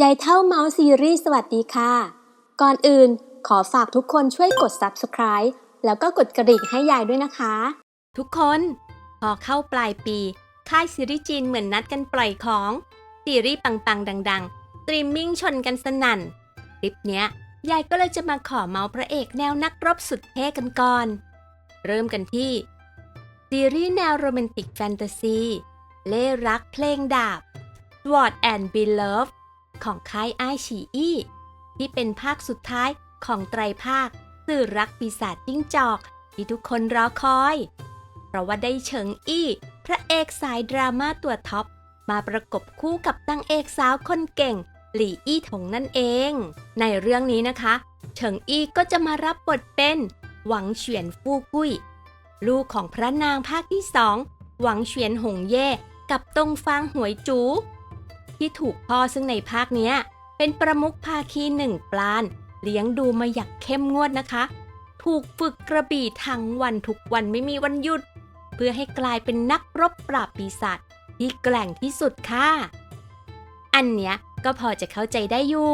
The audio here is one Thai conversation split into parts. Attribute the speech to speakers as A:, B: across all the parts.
A: ยายเท่าเมาส์ซีรีส์สวัสดีค่ะ ก่อนอื่นขอฝากทุกคนช่วยกด subscribe แล้วก็กดกระดิ่งให้ยายด้วยนะคะ
B: ทุกคน พอเข้าปลายปี ค่ายซีรีส์จีนเหมือนนัดกันปล่อยของ ซีรีส์ปังๆ ดังๆ สตรีมมิ่งชนกันสนั่น คลิปเนี้ย ยายก็เลยจะมาขอเมาส์พระเอกแนวนักรบสุดเท่กันก่อน เริ่มกันที่ ซีรีส์แนวโรแมนติกแฟนตาซี เล่รักเพลงดาบ Sword and Beloved ของค่ายไอฉีอี้ที่เป็นภาคสุดท้ายของไตรภาคสื่อรักปีศาจจิ้งจอก ที่ทุกคนรอคอย เพราะว่าได้เฉิงอี้ พระเอกสายดราม่าตัวท็อป มาประกบคู่กับนางเอกสาวคนเก่ง หลี่อี้ถงนั่นเอง ในเรื่องนี้นะคะ เฉิงอี้ก็จะมารับบทเป็น หวังเฉียนฟูกุ้ย ลูกของพระนางภาคที่สองหวังเฉียนหงเย่กับตงฟางหวยจู ที่ถูกพ่อซึ่งในภาคเนี้ย เป็นประมุขภาคีหนึ่งปลาน เลี้ยงดูมาอย่างเข้มงวดนะคะ ถูกฝึกกระบี่ทั้งวันทุกวันไม่มีวันหยุด เพื่อให้กลายเป็นนักรบปราบปีศาจที่แกร่งที่สุดค่ะ อันเนี้ยก็พอจะเข้าใจได้อยู่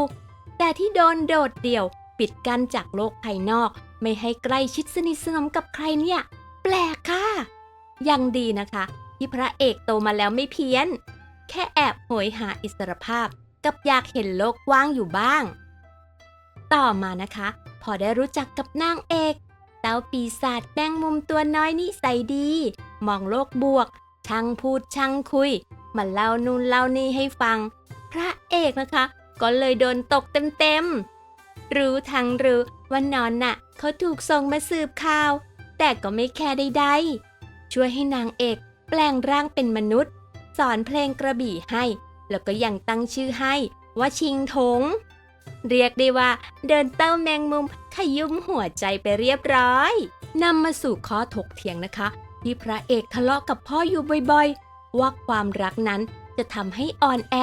B: แต่ที่โดนโดดเดี่ยวปิดกั้นจากโลกภายนอก ไม่ให้ใกล้ชิดสนิทสนมกับใครเนี่ย แปลกค่ะ ยังดีนะคะ ที่พระเอกโตมาแล้วไม่เพี้ยน แค่แอบโหยหาอิสรภาพ กับอยากเห็นโลกกว้างอยู่บ้าง ต่อมานะคะ พอได้รู้จักกับนางเอก เต้าปีศาจแมงมุมตัวน้อยนิสัยดี มองโลกบวก ช่างพูดช่างคุย มาเล่านู่นเล่านี่ให้ฟัง พระเอกนะคะ ก็เลยโดนตกเต็มๆ รู้ทั้งรู้ว่านอนน่ะเขาถูกส่งมาสืบข่าว แต่ก็ไม่แค่ใดๆช่วยให้นางเอกแปลงร่างเป็นมนุษย์ สอนเพลงกระบี่ให้ แล้วก็ยังตั้งชื่อให้ว่าชิงถงเรียกได้ว่า เดินเต้าแมงมุมขยุ้มหัวใจไปเรียบร้อยนำมาสู่ข้อถกเถียงนะคะ ที่พระเอกทะเลาะกับพ่ออยู่บ่อยๆ ว่าความรักนั้นจะทำให้อ่อนแอ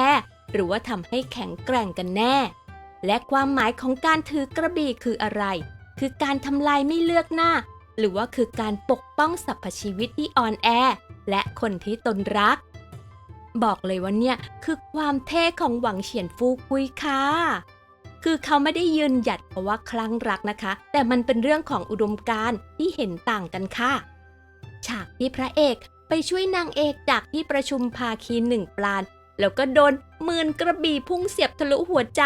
B: หรือว่าทำให้แข็งแกร่งกันแน่ และความหมายของการถือกระบี่คืออะไร คือการทำลายไม่เลือกหน้า หรือว่าคือการปกป้องสรรพชีวิตที่อ่อนแอ และคนที่ตนรัก บอกเลยว่าเนี่ยคือความเท่ของหวังเฉียนฟูกุยค่ะ คือเขาไม่ได้ยืนหยัดเพราะว่าคลั่งรักนะคะ แต่มันเป็นเรื่องของอุดมการณ์ที่เห็นต่างกันค่ะ ฉากที่พระเอกไปช่วยนางเอกจากที่ประชุมภาคีหนึ่งปลาน แล้วก็โดนมืนกระบี่พุ่งเสียบทะลุหัวใจ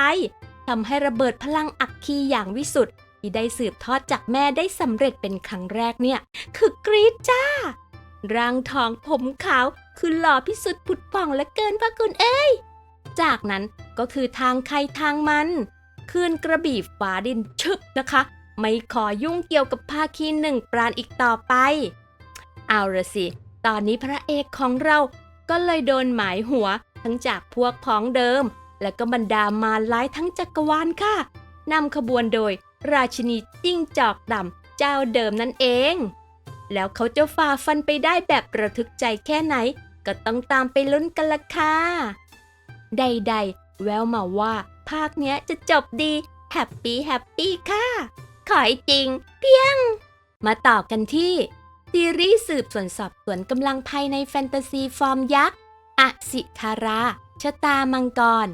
B: ทำให้ระเบิดพลังอัคคีอย่างวิสุทธ์ที่ได้สืบทอดจากแม่ได้สำเร็จเป็นครั้งแรกเนี่ย คือกรีดจ้า ร่างทองผมขาว คือหล่อพิสุทธิ์ผุดผ่องและเกินพระคุณเอ้ย จากนั้นก็คือทางใครทางมันคืนกระบี่ฟ้าดินชึบนะคะ ไม่ขอยุ่งเกี่ยวกับภาคีหนึ่งปราณอีกต่อไป เอาละสิ ตอนนี้พระเอกของเราก็เลยโดนหมายหัวทั้งจากพวกพ้องเดิม และก็บรรดามาร้ายทั้งจักรวาลค่ะนำขบวนโดยราชินีจิ้งจอกดำเจ้าเดิมนั่นเอง แล้วเขาจะฝ่าฟันไปได้แบบระทึกใจแค่ไหน ก็ต้องตามไปลุ้นกันละค่ะ ใดๆ แววมาว่าภาคเนี้ยจะจบดี แฮปปี้แฮปปี้ค่ะ ขอให้จริง เพียง มาต่อกันที่ ซีรีส์สืบสวนสอบสวนกำลังภายในแฟนตาซีฟอร์มยักษ์อสิคาราชะตามังกร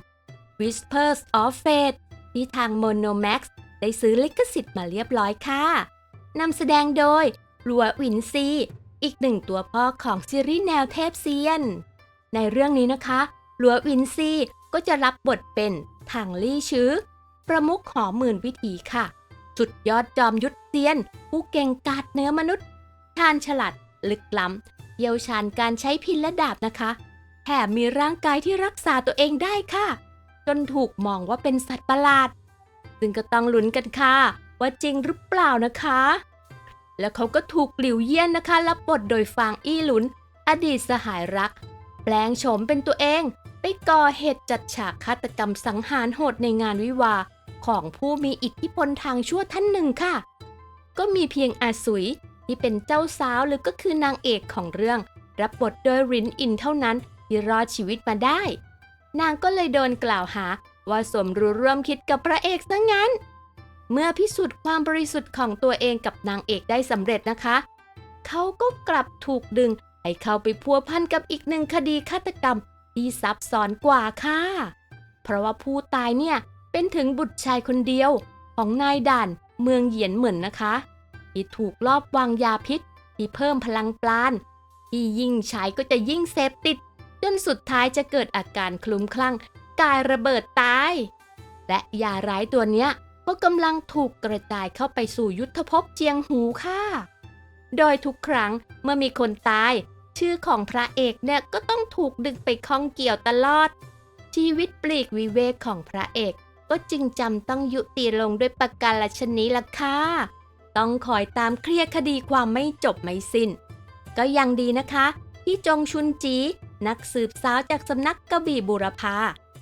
B: Whispers of Fate ที่ทาง Monomax ได้ซื้อลิขสิทธิ์มาเรียบร้อยค่ะนำแสดงโดยลัววินซี อีกหนึ่งตัวพ่อของซีรีส์แนวเทพเซียน ในเรื่องนี้นะคะ หลัววินซีก็จะรับบทเป็นทางลี่ชื้อ ประมุขหอหมื่นวิถีค่ะจุดยอดจอมยุทธเซียน ผู้เก่งกาจเนื้อมนุษย์ชาญฉลัดลึกล้ำเยี่ยวชาญการใช้พินและดาบนะคะ แถมมีร่างกายที่รักษาตัวเองได้ค่ะ จนถูกมองว่าเป็นสัตว์ประหลาด ซึ่งก็ต้องลุ้นกันค่ะ ว่าจริงหรือเปล่านะคะ แล้วเขาก็ถูกหลิวเยี่ยนนะคะรับบทโดยฟางอี้หลุน อดีตสหายรัก แปลงโฉมเป็นตัวเอง ไปก่อเหตุจัดฉากฆาตกรรมสังหารโหดในงานวิวา ของผู้มีอิทธิพลทางชั่วท่านหนึ่งค่ะ ก็มีเพียงอาสุยที่เป็นเจ้าสาวหรือก็คือนางเอกของเรื่อง รับบทโดยรินอินเท่านั้นที่รอดชีวิตมาได้ นางก็เลยโดนกล่าวหาว่าสมรู้ร่วมคิดกับพระเอกซะงั้น เมื่อพิสูจน์ความบริสุทธิ์ของตัวเองกับนางเอกได้สำเร็จนะคะ เขาก็กลับถูกดึงให้เข้าไปพัวพันกับอีกหนึ่งคดีฆาตกรรมที่ซับซ้อนกว่าค่ะ เพราะว่าผู้ตายเนี่ยเป็นถึงบุตรชายคนเดียวของนายด่านเมืองเหยียนเหมือนนะคะ ที่ถูกลอบวางยาพิษ ที่เพิ่มพลังปราณที่ยิ่งใช้ก็จะยิ่งเสพติด จนสุดท้ายจะเกิดอาการคลุ้มคลั่ง กายระเบิดตาย และยาร้ายตัวเนี้ย ก็กำลังถูกกระจายเข้าไปสู่ยุทธภพเจียงหูค่ะ โดยทุกครั้งเมื่อมีคนตาย ชื่อของพระเอกเนี่ยก็ต้องถูกดึงไปข้องเกี่ยวตลอด ชีวิตปลีกวิเวกของพระเอกก็จึงจำต้องยุติลงด้วยประการชนีล่ะค่ะ ต้องคอยตามเคลียร์คดีความไม่จบไม่สิ้น ก็ยังดีนะคะที่จงชุนจี นักสืบสาวจากสำนักกระบี่บุรพา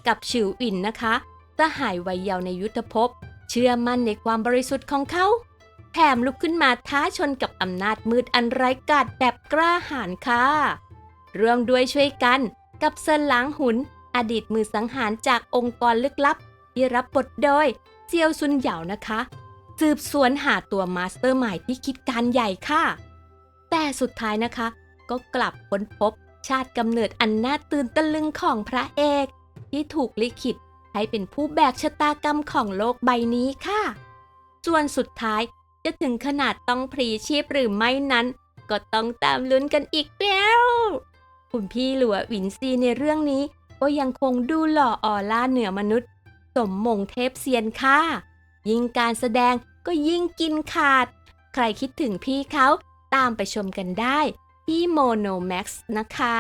B: กับฉิวอินนะคะสหายวัยเยาว์ในยุทธภพ เชื่อมั่นในความบริสุทธิ์ของเขา แถมลุกขึ้นมาท้าชนกับอำนาจมืดอันไร้กาจแบบกล้าหาญค่ะร่วมด้วยช่วยกันกับเซินหลางหุน อดีตมือสังหารจากองค์กรลึกลับ ที่รับบทโดยเซียวซุนเหยานะคะ สืบสวนหาตัวมาสเตอร์หม่ที่คิดการใหญ่ค่ะ แต่สุดท้ายนะคะ ก็กลับค้นพบชาติกำเนิดอันน่าตื่นตะลึงของพระเอก ที่ถูกลิขิต ให้เป็นผู้แบกชะตากรรมของโลกใบนี้ค่ะ ส่วนสุดท้ายจะถึงขนาดต้องพรีชีพหรือไม่นั้น ก็ต้องตามลุ้นกันอีกแล้ว คุณพี่หลัวหวินซีในเรื่องนี้ ก็ยังคงดูหล่อออล่าเหนือมนุษย์ สมมงเทพเซียนค่ะ ยิ่งการแสดงก็ยิ่งกินขาด ใครคิดถึงพี่เขาตามไปชมกันได้ที่โมโนแม็กซ์นะคะ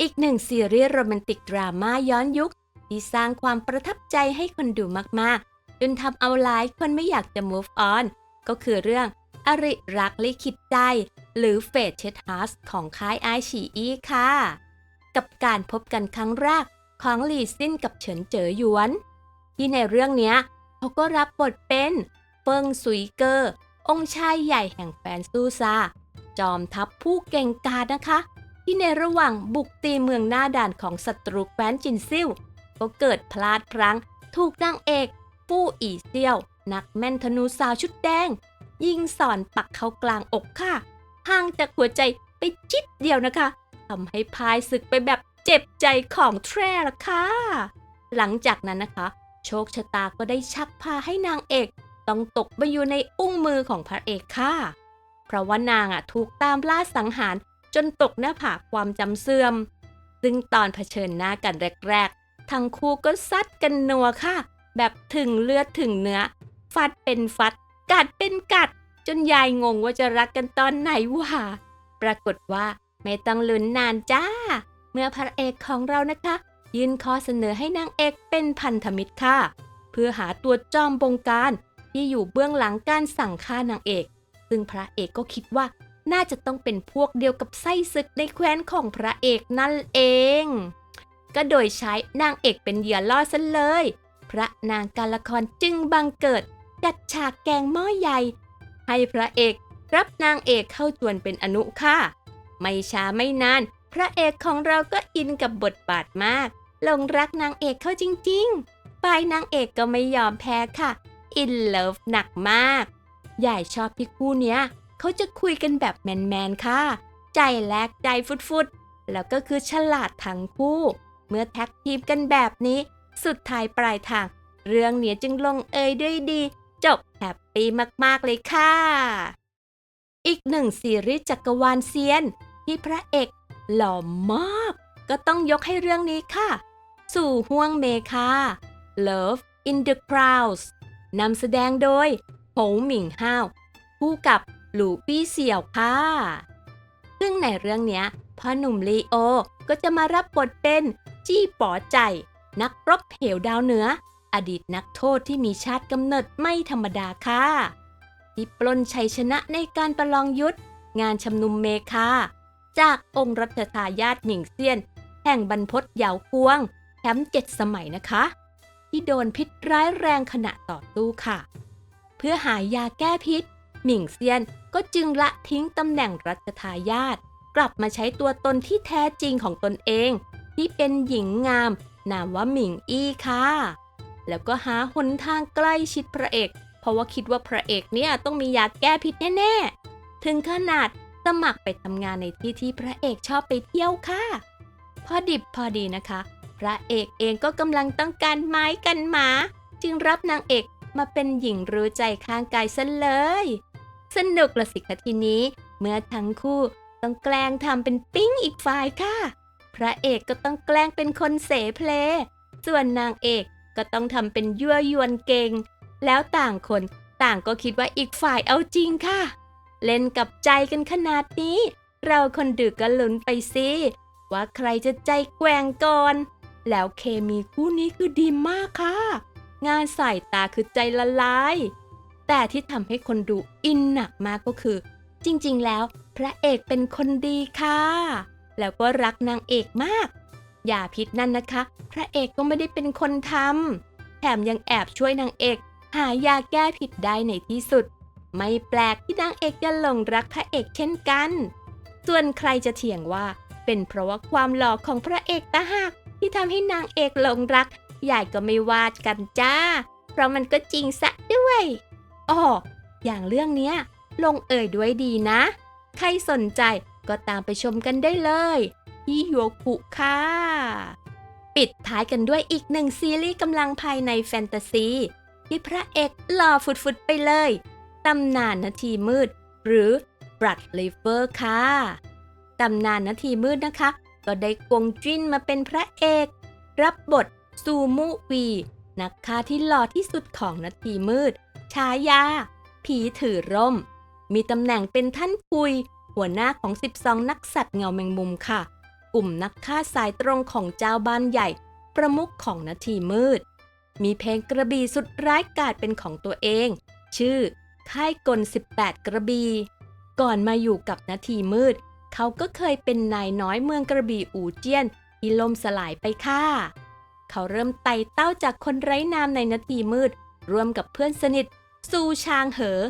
B: อีกหนึ่งซีรีส์โรแมนติกดราม่าย้อนยุค ที่สร้างความประทับใจให้คนดูมากๆ จนทำเอาหลายคนไม่อยากจะ move on ก็คือเรื่องอริรักลิขิตใจ หรือเฟดเชดฮัสของค่ายไอฉีอีค่ะ กับการพบกันครั้งแรกของหลีซินกับเฉินเจ๋อหยวน ที่ในเรื่องนี้เขาก็รับบทเป็นเฟิงซุยเกอร์ องค์ชายใหญ่แห่งแฟนซูซาจอมทัพผู้เก่งกาจนะคะ ที่ในระหว่างบุกตีเมืองหน้าด่านของศัตรูแคว้นจินซิ่ว ก็เกิดพลาดพลั้ง ถูกนางเอก ฟู่อีเซียว นักแม่นธนูสาวชุดแดง ยิงสอนปักเข้ากลางอกค่ะ ห่างจากหัวใจไปจิตเดียวนะคะทำให้พายศึกไปแบบเจ็บใจของแทร่ละค่ะ หลังจากนั้นนะคะ โชคชะตาก็ได้ชักพาให้นางเอก ต้องตกไปอยู่ในอุ้งมือของพระเอกค่ะ เพราะว่านางอะถูกตามล่าสังหารจนตกหน้าผาความจำเสื่อม ซึ่งตอนเผชิญหน้ากันแรก ทั้งคู่ก็ซัดกันนัวค่ะ แบบถึงเลือดถึงเนื้อ ฟัดเป็นฟัด กัดเป็นกัด จนยายงงว่าจะรักกันตอนไหนวะปรากฏว่าไม่ต้องลุ้นนานจ้า เมื่อพระเอกของเรานะคะ ยื่นข้อเสนอให้นางเอกเป็นพันธมิตรค่ะ เพื่อหาตัวจอมบงการที่อยู่เบื้องหลังการสั่งฆ่านางเอก ซึ่งพระเอกก็คิดว่าน่าจะต้องเป็นพวกเดียวกับไส้ศึกในแคว้นของพระเอกนั่นเอง ก็โดยใช้นางเอกเป็นเหยื่อล่อซะเลย พระนางการละครจึงบังเกิด จัดฉากแกงหม้อใหญ่ ให้พระเอกรับนางเอกเข้าจวนเป็นอนุค่ะ ไม่ช้าไม่นาน พระเอกของเราก็อินกับบทบาทมากหลงรักนางเอกเข้าจริงๆฝ่ายนางเอกก็ไม่ยอมแพ้ค่ะ อินเลิฟหนักมากยายชอบที่คู่เนี้ย เขาจะคุยกันแบบแมนๆค่ะ ใจแลกใจฟุดๆ แล้วก็คือฉลาดทั้งคู่ เมื่อแท็กทีมกันแบบนี้ สุดท้ายปลายทาง เรื่องเนี้ยจึงลงเอยด้วยดี จบแฮปปี้มากๆเลยค่ะ อีกหนึ่งซีรีส์จักรวาลเซียน ที่พระเอกหล่อมาก ก็ต้องยกให้เรื่องนี้ค่ะ สู่ห่วงเมคา Love in the Clouds นำแสดงโดยหหมิงห้าวคู่กับหลูปี้เสี่ยวค่ะ ซึ่งในเรื่องเนี้ยพ่อหนุ่มลีโอก็จะมารับบทเป็น จี้ป๋อใจ นักรบเหวดาวเหนือ อดีตนักโทษที่มีชาติกำเนิดไม่ธรรมดาค่ะที่ปล้นชัยชนะในการประลองยุทธงานชำนุมเมคาจากองค์รัชทายาทหมิงเซียน แห่งบรรพตเหยาวกวงแชมป์เจ็ดสมัยนะคะ ที่โดนพิษร้ายแรงขณะต่อสู้ค่ะ เพื่อหายาแก้พิษ หมิงเซียนก็จึงละทิ้งตำแหน่งรัชทายาทกลับมาใช้ตัวตนที่แท้จริงของตนเอง ที่เป็นหญิงงาม นามว่าหมิงอี้ค่ะ แล้วก็หาหนทางใกล้ชิดพระเอก เพราะว่าคิดว่าพระเอกเนี่ยต้องมียาแก้พิษแน่ๆ ถึงขนาดสมัครไปทำงานในที่ที่พระเอกชอบไปเที่ยวค่ะ พอดิบพอดีนะคะ พระเอกเองก็กำลังต้องการไม้กันหมา จึงรับนางเอกมาเป็นหญิงรู้ใจข้างกายซะเลย สนุกละสิคะทีนี้ เมื่อทั้งคู่ต้องแกล้งทำเป็นปิ้งอีกฝ่ายค่ะ พระเอกก็ต้องแกล้งเป็นคนเสเพล ส่วนนางเอกก็ต้องทำเป็นยั่วยวนเก่ง แล้วต่างคนต่างก็คิดว่าอีกฝ่ายเอาจริงค่ะ เล่นกับใจกันขนาดนี้ เราคนดึกก็ลุ้นไปสิว่าใครจะใจแกว่งก่อน แล้วเคมีคู่นี้คือดีมากค่ะ งานสายตาคือใจละลาย แต่ที่ทำให้คนดูอินหนักมากก็คือ จริง ๆ แล้วพระเอกเป็นคนดีค่ะ แล้วก็รักนางเอกมาก อย่าพิดนั่นนะคะ พระเอกก็ไม่ได้เป็นคนทำแถมยังแอบช่วยนางเอก หายาแก้ผิดได้ในที่สุด ไม่แปลกที่นางเอกจะหลงรักพระเอกเช่นกัน ส่วนใครจะเถียงว่า เป็นเพราะว่าความหล่อของพระเอกตาหากที่ทำให้นางเอกหลงรักใหญ่ก็ไม่วาดกันจ้า เพราะมันก็จริงซะด้วยอ๋ออย่างเรื่องเนี้ยลงเอ่ยด้วยดีนะ ใครสนใจ ก็ตามไปชมกันได้เลยที่โยคุค่ะ ปิดท้ายกันด้วยอีกหนึ่งซีรีส์กำลังภายในแฟนตาซี ที่พระเอกหล่อฟุดๆไปเลยตำนานนาทีมืด หรือ Blood River ค่ะตำนานนาทีมืดนะคะ ก็ได้กวงจิ้นมาเป็นพระเอก รับบทซูมุวี นักฆ่าที่หล่อที่สุดของนาทีมืดฉายา ผีถือร่ม มีตำแหน่งเป็นท่านคุย หัวหน้าของ 12 นักสัตว์เงาแมงมุมค่ะ กลุ่มนักฆ่าสายตรงของเจ้าบ้านใหญ่ ประมุขของนาทีมืด มีเพลงกระบี่สุดร้ายกาจเป็นของตัวเอง ชื่อ ค่ายกล 18 กระบี่ก่อนมาอยู่กับนาทีมืด เขาก็เคยเป็นนายน้อยเมืองกระบี่อู่เจี้ยนที่ล่มสลายไปค่ะ เขาเริ่มไต่เต้าจากคนไร้นามในนาทีมืด ร่วมกับเพื่อนสนิท ซูชางเหอ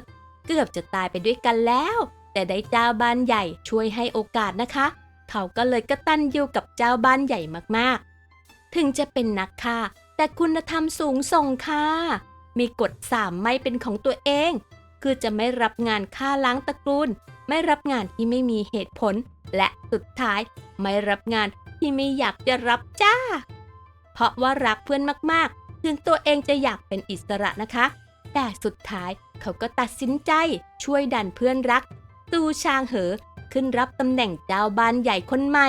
B: เกือบจะตายไปด้วยกันแล้ว แต่ได้เจ้าบ้านใหญ่ช่วยให้โอกาสนะคะ เขาก็เลยกระตันอยู่กับเจ้าบ้านใหญ่มากๆ ถึงจะเป็นนักฆ่า แต่คุณธรรมสูงส่งค่ะ มีกฎสามไม่เป็นของตัวเอง คือจะไม่รับงานฆ่าล้างตระกูล ไม่รับงานที่ไม่มีเหตุผล และสุดท้ายไม่รับงานที่ไม่อยากจะรับจ้า เพราะว่ารักเพื่อนมากๆ ถึงตัวเองจะอยากเป็นอิสระนะคะ แต่สุดท้ายเขาก็ตัดสินใจช่วยดันเพื่อนรัก ตูชางเหอ ขึ้นรับตำแหน่งเจ้าบ้านใหญ่คนใหม่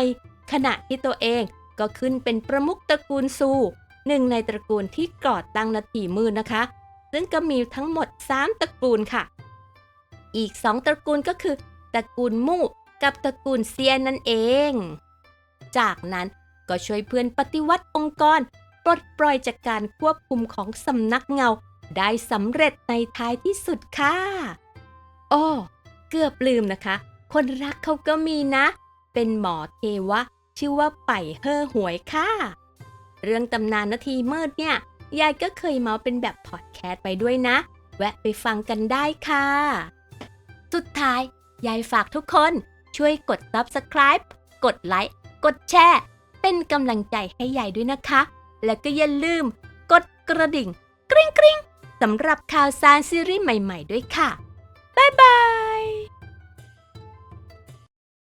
B: ขณะที่ตัวเองก็ขึ้นเป็นประมุขตระกูลซู หนึ่งในตระกูลที่ก่อตั้งนาทีมืดนะคะ ซึ่งก็มีทั้งหมด 3 ตระกูลค่ะ อีก 2 ตระกูลก็คือ ตระกูลมู่กับตระกูลเซียนนั่นเอง จากนั้นก็ช่วยเพื่อนปฏิวัติองค์กรปลดปล่อยจากการควบคุมของสำนักเงา ได้สำเร็จในท้ายที่สุดค่ะอ้อ เกือบลืมนะคะ คนรักเขาก็มีนะ เป็นหมอเทวะ ชื่อว่าไป่เฮ่อหวยค่ะ เรื่องตำนานนาทีมืดเนี่ย ยายก็เคยเมาเป็นแบบพอดแคสต์ไปด้วยนะ แวะไปฟังกันได้ค่ะ สุดท้าย ยายฝากทุกคนช่วยกด Subscribe กดไลค์กดแชร์เป็นกำลังใจให้ยายด้วยนะคะ และก็อย่าลืม กดกระดิ่ง กริ๊งกริ๊งสำหรับข่าวสารซีรีส์ใหม่ ๆ ด้วยค่ะ บ๊ายบาย